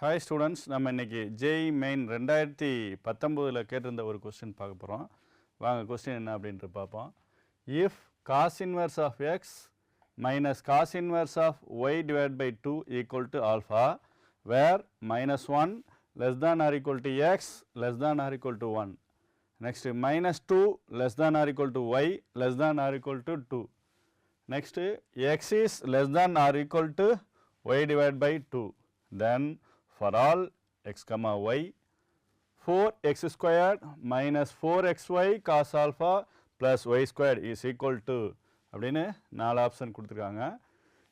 Hi students நம்ம இன்னைக்கு Jai main ரெண்டாயிரத்தி பத்தொம்போதில் கேட்டிருந்த ஒரு கொஸ்டின் பார்க்க போகிறோம் வாங்க கொஸ்டின் என்ன அப்படின்ட்டு பார்ப்போம். If cos inverse of x minus cos inverse of y divide by two equal to alpha where minus one less than or equal to x less than or equal to one next minus two less than or equal to y less than or equal to two next x is less than or equal to y divide by two then for all x comma y 4x squared minus 4xy cos alpha plus y squared is equal to அப்படின்னு நாலு option கொடுத்துருக்காங்க.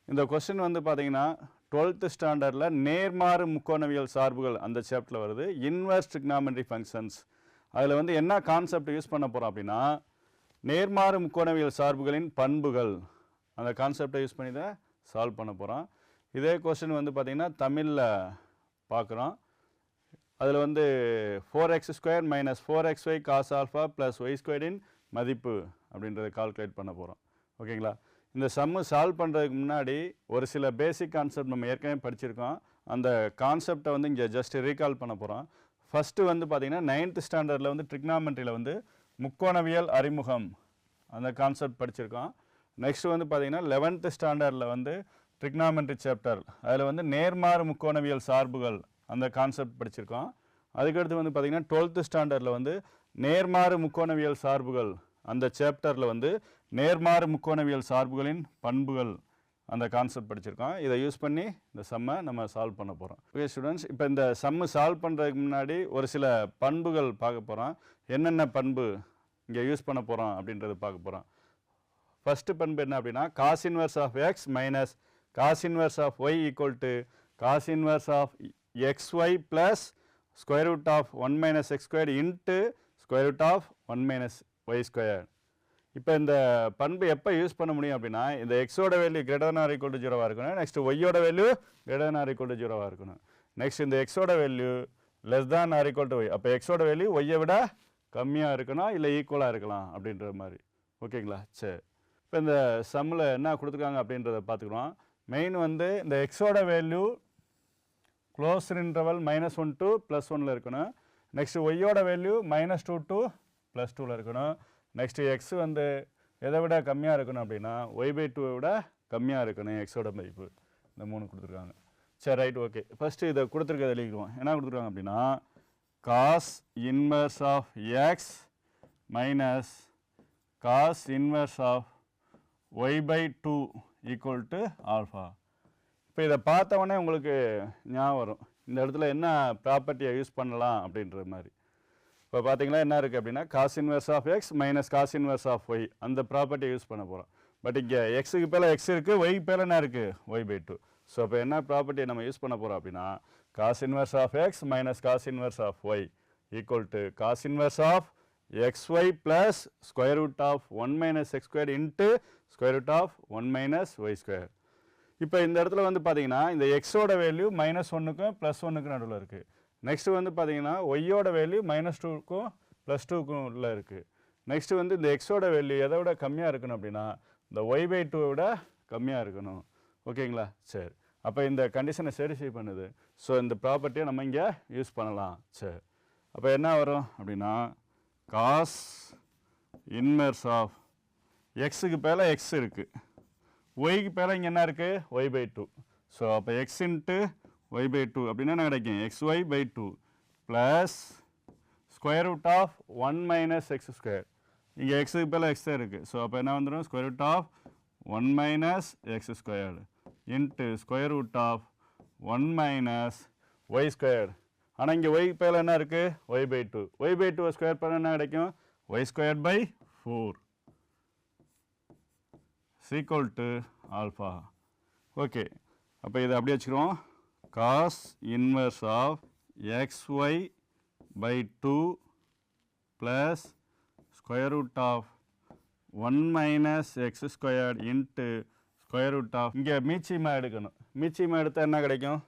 இந்த question வந்து பார்த்தீங்கன்னா twelfth ஸ்டாண்டர்டில் நேர்மாறு முக்கோணவியல் சார்புகள் அந்த சாப்டரில் வருது. இன்வர்ஸ் trigonometry ஃபங்க்ஷன்ஸ் அதில் வந்து என்ன கான்செப்ட் யூஸ் பண்ண போகிறோம் அப்படின்னா நேர்மாறு முக்கோணவியல் சார்புகளின் பண்புகள். அந்த கான்செப்டை யூஸ் பண்ணி தான் சால்வ் பண்ண போகிறோம் இதே கொஸ்டின் வந்து பார்த்திங்கன்னா தமிழில் பார்க்குறோம். அதில் வந்து four x square minus four x y cos alpha plus y ஸ்கொயரின் மதிப்பு அப்படின்றத கால்குலேட் பண்ண போகிறோம் ஓகேங்களா? இந்த சம்மு சால்வ் பண்ணுறதுக்கு முன்னாடி ஒரு சில பேசிக் கான்செப்ட் நம்ம ஏற்கனவே படிச்சிருக்கோம். அந்த கான்செப்டை வந்து இங்கே ஜஸ்ட் ரீகால் பண்ண போகிறோம் ஃபஸ்ட்டு வந்து பார்த்திங்கன்னா நைன்த் ஸ்டாண்டர்டில் வந்து ட்ரிக்னாமெண்ட்ரியில் வந்து முக்கோணவியல் அறிமுகம் அந்த கான்செப்ட் படிச்சிருக்கோம். நெக்ஸ்ட் வந்து பார்த்திங்கன்னா லெவன்த்து ஸ்டாண்டர்டில் வந்து ட்ரிக்னாமெண்ட்ரி சாப்டர் அதில் வந்து நேர்மாறு முக்கோணவியல் சார்புகள் அந்த கான்செப்ட் படிச்சிருக்கோம். அதுக்கடுத்து வந்து பார்த்திங்கன்னா டுவெல்த்து ஸ்டாண்டர்டில் வந்து நேர்மாறு முக்கோணவியல் சார்புகள் அந்த சாப்டரில் வந்து நேர்மாறு முக்கோணவியல் சார்புகளின் பண்புகள் அந்த கான்செப்ட் படிச்சிருக்கோம். இதை யூஸ் பண்ணி இந்த சம்மை நம்ம சால்வ் பண்ண போகிறோம் ஓகே ஸ்டூடெண்ட்ஸ் இப்போ இந்த சம்மு சால்வ் பண்ணுறதுக்கு முன்னாடி ஒரு சில பண்புகள் பார்க்க போகிறோம் என்னென்ன பண்பு இங்கே யூஸ் பண்ண போகிறோம் அப்படின்றது பார்க்க போகிறோம் ஃபஸ்ட்டு பண்பு என்ன அப்படின்னா cos inverse of x minus cos inverse of y equal to cos inverse of x y plus square root of one minus square into into square root of one minus y square இப்போ இந்த பண்பு எப்போ use பண்ண முடியும் அப்படின்னா இந்த எக்ஸோட value greater or equal to ஜீரோவாக இருக்கணும். நெக்ஸ்ட் ஒய்யோட value greater or equal to ஜீரோவாக இருக்கணும். நெக்ஸ்ட் இந்த எக்ஸோட value less than or equal to y அப்போ எக்ஸோட வேல்யூ ஒய்யை விட கம்மியாக இருக்கணும் இல்லை ஈக்குவலாக இருக்கலாம் அப்படின்ற மாதிரி. ஓகேங்களா சரி. இப்போ இந்த சம்மில் என்ன கொடுத்துருக்காங்க அப்படின்றத பார்த்துக்குறோம் மெயின் வந்து இந்த எக்ஸோட value close interval minus one to plus ஒனில் இருக்கணும். நெக்ஸ்ட்டு ஒய்யோட value minus two to plus டூவில் இருக்கணும். நெக்ஸ்ட்டு எக்ஸ் வந்து எதை விட கம்மியாக இருக்கணும் அப்படின்னா ஒய் பை டூவை விட கம்மியாக இருக்கணும் எக்ஸோட மதிப்பு. இந்த மூணு கொடுத்துருக்காங்க. சரி ரைட் ஓகே ஃபஸ்ட்டு இதை கொடுத்துருக்கதை எழுதிக்குவோம். என்ன கொடுத்துருக்காங்க அப்படின்னா cos inverse of x minus cos inverse of y by two equal to alpha இப்போ இதை பார்த்தவொடனே உங்களுக்கு ஞாபகம் வரும். இந்த இடத்துல என்ன ப்ராப்பர்ட்டியை யூஸ் பண்ணலாம் அப்படின்ற மாதிரி. இப்போ பார்த்தீங்கன்னா என்ன இருக்குது அப்படின்னா cos inverse of x minus cos inverse of y அந்த ப்ராப்பர்ட்டியை யூஸ் பண்ண போகிறோம் பட் இங்கே எக்ஸுக்கு பேல எக்ஸ் இருக்குது ஒய்க்கு பேல என்ன இருக்குது ஒய் பை டூ ஸோ இப்போ என்ன ப்ராப்பர்ட்டியை நம்ம யூஸ் பண்ண போகிறோம் அப்படின்னா cos inverse of x minus cos inverse of y equal to cos inverse of x y plus square root of one minus x square into square root of one minus y square இப்போ இந்த இடத்துல வந்து பார்த்தீங்கன்னா இந்த எக்ஸோட value minus ஒன்றுக்கும் plus ஒன்றுக்கும் நடுவில் இருக்குது நெக்ஸ்ட்டு வந்து பார்த்தீங்கன்னா ஒய்யோட வேல்யூ மைனஸ் டூக்கும் ப்ளஸ் டூக்கும் உள்ள இருக்குது நெக்ஸ்ட்டு வந்து இந்த எக்ஸோட வேல்யூ எதை விட கம்மியாக இருக்கணும் அப்படின்னா இந்த ஒய் பை டூவை விட கம்மியாக இருக்கணும். ஓகேங்களா சரி. அப்போ இந்த கண்டிஷனை சரிசை பண்ணுது. ஸோ இந்த ப்ராப்பர்ட்டியை நம்ம இங்கே யூஸ் பண்ணலாம். சரி. அப்போ என்ன வரும் அப்படின்னா காஸ் இன்மெர்ஸ் ஆஃப் எக்ஸுக்கு பேல எக்ஸ் இருக்குது ஒய்க்கு பேல இங்கே என்ன இருக்குது ஒய் பை டூ ஸோ அப்போ x into y by two அப்படின்னா என்ன கிடைக்கும்? X y by two plus square root of one minus x square இங்கே எக்ஸுக்கு பேல எக்ஸ் தான் இருக்குது ஸோ அப்போ என்ன வந்துடும் square root of one minus x squared into square root of one minus y squared ஆனால் இங்கே ஒய் பேல என்ன இருக்குது y by two y by two square பேல என்ன கிடைக்கும்? Y square by four equal to alpha okay அப்போ இதை அப்படியே வச்சுக்கிறோம். Cos inverse of x y by two plus square root of one minus x square into square root of இங்கே மீச்சிமா எடுக்கணும். மீச்சிமா எடுத்தால் என்ன கிடைக்கும்?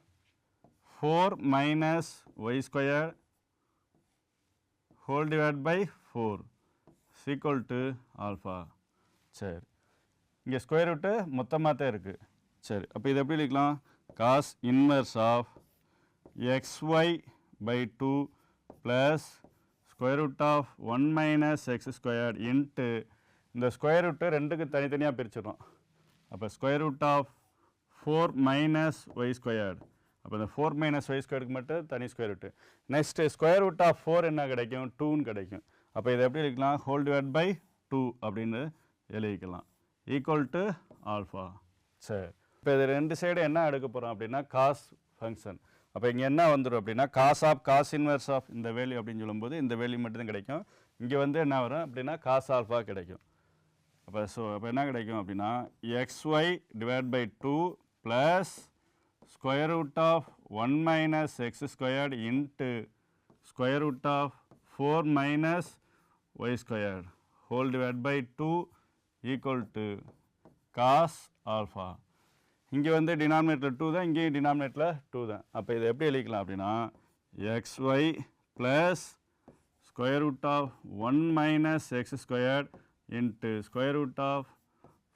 Four minus y square whole divide by four equal to alpha சரி. இங்கே ஸ்கொயர் ரூட்டு மொத்தமாக தான் இருக்குது சரி அப்போ இது எப்படி எழுதிக்கலாம் cos inverse of xy by 2 plus square root of 1 minus x squared into இந்த ஸ்கொயர் ரூட்டு ரெண்டுக்கு தனித்தனியாக பிரிச்சிடும் அப்போ square root of four minus y squared அப்போ இந்த ஃபோர் மைனஸ் ஒய் ஸ்கொயருக்கு மட்டும் தனி square root next square root of four என்ன கிடைக்கும்? டூன்னு கிடைக்கும். அப்போ இதை எப்படி எழுதிக்கலாம் ஹோல் டிவைட் பை டூ அப்படின்னு எழுதிக்கலாம். ஈக்குவல் டு ஆல்ஃபா சரி. இப்போ இது ரெண்டு சைடு என்ன எடுக்க போகிறோம் அப்படின்னா காஸ் ஃபங்க்ஷன் அப்போ இங்கே என்ன வந்துடும் அப்படின்னா cos of cos inverse of இந்த வேல்யூ அப்படின்னு சொல்லும்போது இந்த வேல்யூ மட்டும்தான் கிடைக்கும். இங்கே வந்து என்ன வரும் அப்படின்னா காஸ் ஆல்ஃபா கிடைக்கும். அப்போ ஸோ அப்போ என்ன கிடைக்கும் அப்படின்னா x y divide by two plus square root of one minus x squared into square root of four minus y squared whole divide by two equal to cos alpha இங்கே வந்து டினாமினேட்டில் two தான் இங்கேயும் டினாமினேட்டில் two தான். அப்போ இதை எப்படி எழுதிக்கலாம் அப்படின்னா x y plus square root of 1 minus x squared into square root of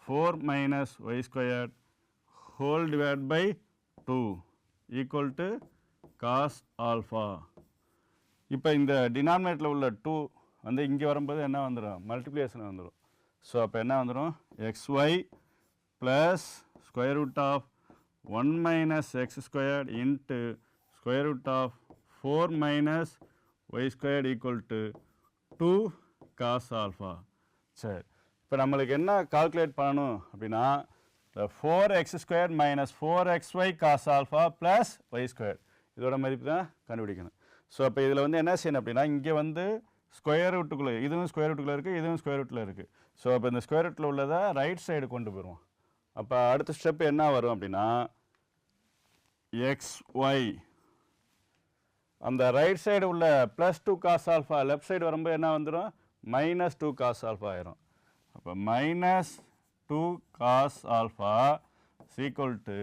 4 minus y squared whole divided by 2 equal to cos alpha. இப்போ இந்த டினாமினேட்டில் உள்ள டூ வந்து இங்கே வரும்போது என்ன வந்துடும் மல்டிப்ளிகேஷன் வந்துடும் ஸோ அப்போ என்ன வந்துடும் xy plus square root of one minus x squared into square root of four minus y squared equal to two cos alpha சரி. இப்போ நம்மளுக்கு என்ன கால்குலேட் பண்ணணும் அப்படின்னா இந்த four x square minus four x y cos alpha plus y square இதோட மதிப்பு தான் கண்டுபிடிக்கணும். ஸோ அப்போ இதில் வந்து என்ன செய்யணும் அப்படின்னா இங்கே வந்து ஸ்கொயர் ரூட்டுக்குள்ளே இதுவும் ஸ்கொயர் ரூட்டுக்குள்ளே இருக்குது இதுவும் ஸ்கொயர் ரூட்டில் இருக்குது ஸோ அப்போ இந்த ஸ்கொயர் ரூட்டில் உள்ளதை ரைட் சைடு கொண்டு போயிடுவோம். அப்போ அடுத்த ஸ்டெப் என்ன வரும் அப்படின்னா எக்ஸ் ஒய் அந்த ரைட் சைடு உள்ள plus two cos alpha left side வரும்போது என்ன வந்துடும் மைனஸ் டூ காஸ் ஆல்ஃபா ஆயிரும். அப்போ minus two cos alpha equal to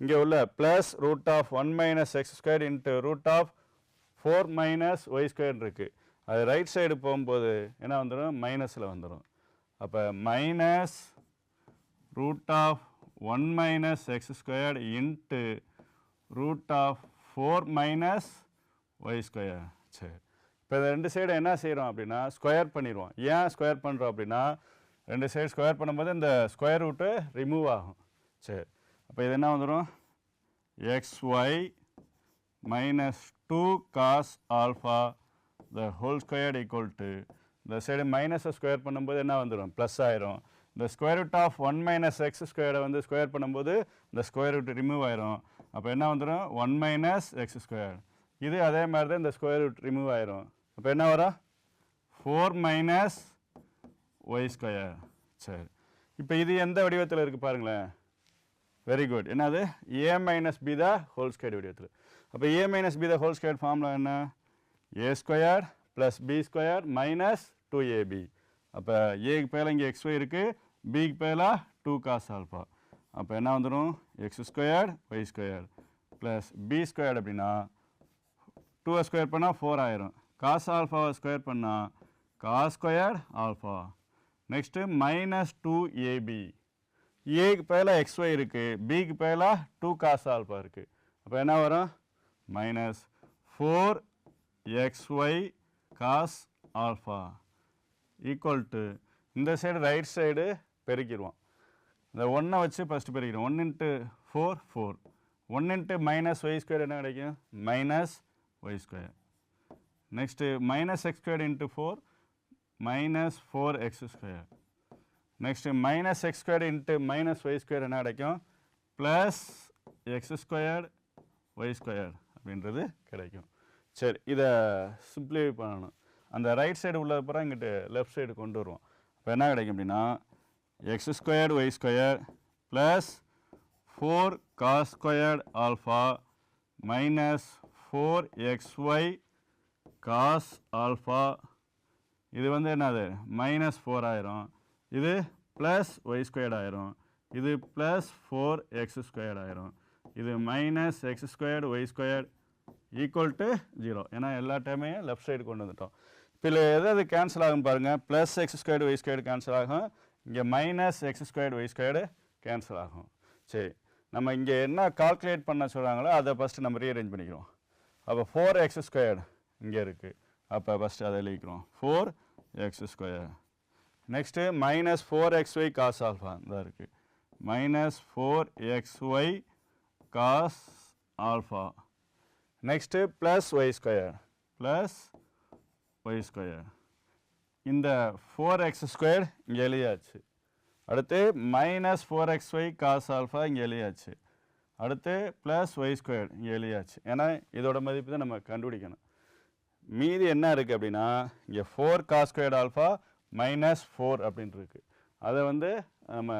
இங்கே உள்ள plus root of one minus x square into root of four minus y square இருக்குது அது ரைட் சைடு போகும்போது என்ன வந்துடும் மைனஸில் வந்துடும் அப்போ minus root of one minus x squared into root of four minus y square. சரி. இப்போ இந்த ரெண்டு சைடு என்ன செய்கிறோம் அப்படின்னா ஸ்கொயர் பண்ணிடுவோம். ஏன் ஸ்கொயர் பண்ணுறோம் அப்படின்னா ரெண்டு சைடு ஸ்கொயர் பண்ணும்போது இந்த ஸ்கொயர் ரூட்டு ரிமூவ் ஆகும். சரி. அப்போ இது என்ன வந்துடும் x y minus two cos alpha the whole squared equal to இந்த சைடு மைனஸை ஸ்கொயர் பண்ணும்போது என்ன வந்துடும் ப்ளஸ் ஆயிரும். இந்த square root of one minus x ஸ்கொயரை வந்து ஸ்கொயர் பண்ணும்போது இந்த ஸ்கொயர் ரூட் ரிமூவ் ஆயிரும். அப்போ என்ன வந்துடும் ஒன் மைனஸ் எக்ஸ் ஸ்கொயர் இது அதே மாதிரி தான் இந்த ஸ்கொயர் ரூட் ரிமூவ் ஆயிரும். அப்போ என்ன வரும் ஃபோர் மைனஸ் ஒய் ஸ்கொயர் சரி. இப்போ இது எந்த வடிவத்தில் இருக்குது பாருங்களேன். வெரி குட் என்னது? ஏ மைனஸ் பி தான் ஹோல் ஸ்கொயர் வடிவத்தில். அப்போ A minus B the whole square ஃபார்மில் என்ன? A square plus B square minus two AB அப்போ ஏக்கு பேரில் இங்கே எக்ஸ் ஒய் இருக்குது பிக்கு பேரில் டூ காஸ் ஆல்ஃபா அப்போ என்ன வந்துடும் x square y square plus B square அப்படின்னா டூவை ஸ்கொயர் பண்ணால் ஃபோர் ஆயிரும். காஸ் ஆல்ஃபாவை ஸ்கொயர் பண்ணால் cos square alpha next minus two AB ஏக்கு பேரில் எக்ஸ் ஒய் இருக்குது பிக்கு பேரில் டூ காஸ் ஆல்ஃபா இருக்குது அப்போ என்ன வரும்? Minus four x y cos alpha equal இந்த சைடு ரைட் சைடு பெருக்கிடுவோம். இந்த ஒன்றை வச்சு first பெருக்கிடுவோம். One into four four one into minus y square என்ன கிடைக்கும்? Minus y square next minus x square into four minus four x square next minus x square into minus y square என்ன கிடைக்கும்? Plus x square y square அப்படின்றது கிடைக்கும். சரி இதை simplify பண்ணணும். அந்த ரைட் சைடு உள்ளது அப்புறம் இங்கிட்டு லெஃப்ட் சைடு கொண்டு வருவோம். இப்போ என்ன கிடைக்கும் அப்படின்னா x squared y square plus four cos squared alpha minus four x y cos alpha இது வந்து என்னது? மைனஸ் ஃபோர் ஆயிரும். இது ப்ளஸ் ஒய் ஸ்கொயர்ட் ஆயிரும். இது ப்ளஸ் ஃபோர் எக்ஸ் ஸ்கொயர்ட் ஆயிரும். இது minus x squared y squared equal to zero ஏன்னா எல்லா டைமே லெஃப்ட் சைடு கொண்டு வந்துட்டோம். இப்போ இதில் எது எது கேன்சல் ஆகும் பாருங்கள் plus x squared y squared cancel ஆகும். இங்கே minus x squared y squared cancel ஆகும். சரி. நம்ம இங்கே என்ன கால்குலேட் பண்ண சொல்கிறாங்களோ அதை ஃபஸ்ட்டு நம்ம ரீஅரேஞ்ச் பண்ணிக்கிறோம். அப்போ ஃபோர் எக்ஸ் ஸ்கொயர்டு இங்கே இருக்குது அப்போ ஃபஸ்ட்டு அதை எழுதிக்கிறோம். Four x square next minus four x y cos alpha தான் இருக்குது minus four x y cos alpha next plus y square plus y square இந்த ஃபோர் எக்ஸ் ஸ்கொயர் இங்கே எலியாச்சு அடுத்து minus four x y cos alpha இங்கே எழுதியாச்சு. அடுத்து plus y square இங்கே எலியாச்சு. ஏன்னா இதோட மதிப்பு தான் நம்ம கண்டுபிடிக்கணும். மீதி என்ன இருக்குது அப்படின்னா இங்கே four cos square alpha minus four அப்படின்னு இருக்கு. அதை வந்து நம்ம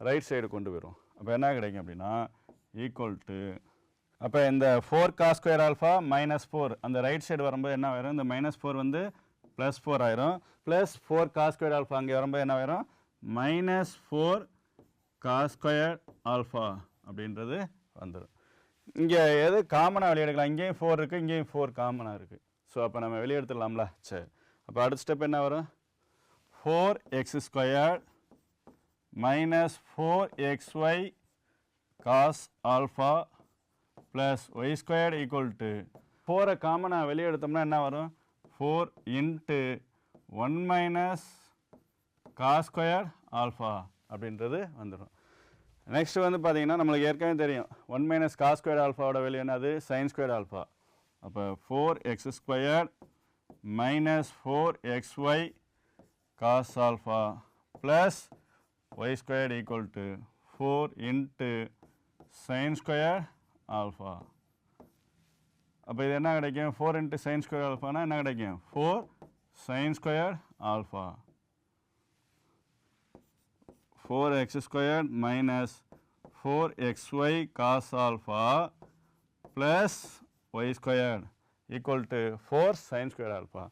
ரைட் சைடு கொண்டு வரும் அப்போ என்ன கிடைக்கும் அப்படின்னா ஈக்குவல் டு அப்போ இந்த four cos square alpha minus four அந்த ரைட் சைடு வரும்போது என்ன ஆயிரும்? இந்த மைனஸ் ஃபோர் வந்து ப்ளஸ் ஃபோர் ஆயிரும். Plus four cos square alpha அங்கே வரும்போது என்ன ஆயிரும்? Minus four cos square alpha அப்படின்றது வந்துடும் இங்கே எது காமனாக வெளியெடுக்கலாம் இங்கேயும் ஃபோர் இருக்குது இங்கேயும் ஃபோர் காமனாக இருக்குது ஸோ அப்போ நம்ம வெளியெடுத்துடலாம்ல சரி. அப்போ அடுத்த ஸ்டெப் என்ன வரும்? Four x square minus four x y cos alpha plus y squared equal to ஃபோரை காமனாக வெளியே எடுத்தோம்னா என்ன வரும்? Four into one minus cos square alpha அப்படின்றது வந்துடும் நெக்ஸ்ட் வந்து பார்த்திங்கன்னா நம்மளுக்கு ஏற்கனவே தெரியும். ஒன் மைனஸ் காஸ் ஸ்கொயர் ஆல்ஃபாவோட வெளியே என்னது? சைன் ஸ்கொயர் ஆல்ஃபா அப்போ four x square minus four x y cos alpha plus y square equal to four into sine square alpha அப்போ இது என்ன கிடைக்கும்? ஃபோர் இன்ட்டு சைன் ஸ்கொயர் ஆல்ஃபானா என்ன கிடைக்கும்? Four sine square alpha four x square minus four x y cos alpha plus y square equal to four sine square alpha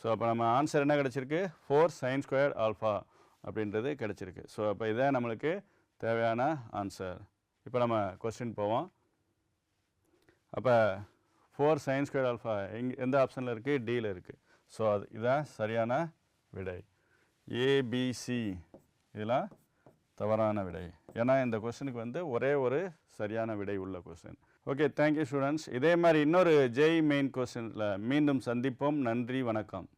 so அப்போ நம்ம answer என்ன கிடச்சிருக்கு? ஃபோர் சைன் ஸ்கொயர் ஆல்ஃபா அப்படின்றது கிடச்சிருக்கு. So அப்போ இதான் நம்மளுக்கு தேவையான ஆன்சர் இப்போ நம்ம கொஸ்டின் போவோம். அப்போ ஃபோர் சைன் ஸ்கொயர் ஆல்ஃபா எங் எந்த ஆப்ஷனில் இருக்குது டியில் இருக்குது ஸோ அது இதான் சரியான விடை. ஏபிசி இதெல்லாம் தவறான விடை. ஏன்னா இந்த கொஸ்டினுக்கு வந்து ஒரே ஒரு சரியான விடை உள்ள கொஸ்டின் ஓகே தேங்க்யூ ஸ்டூடெண்ட்ஸ் இதே மாதிரி இன்னொரு ஜெய் மெயின் கொஸ்டினில் மீண்டும் சந்திப்போம். நன்றி வணக்கம்.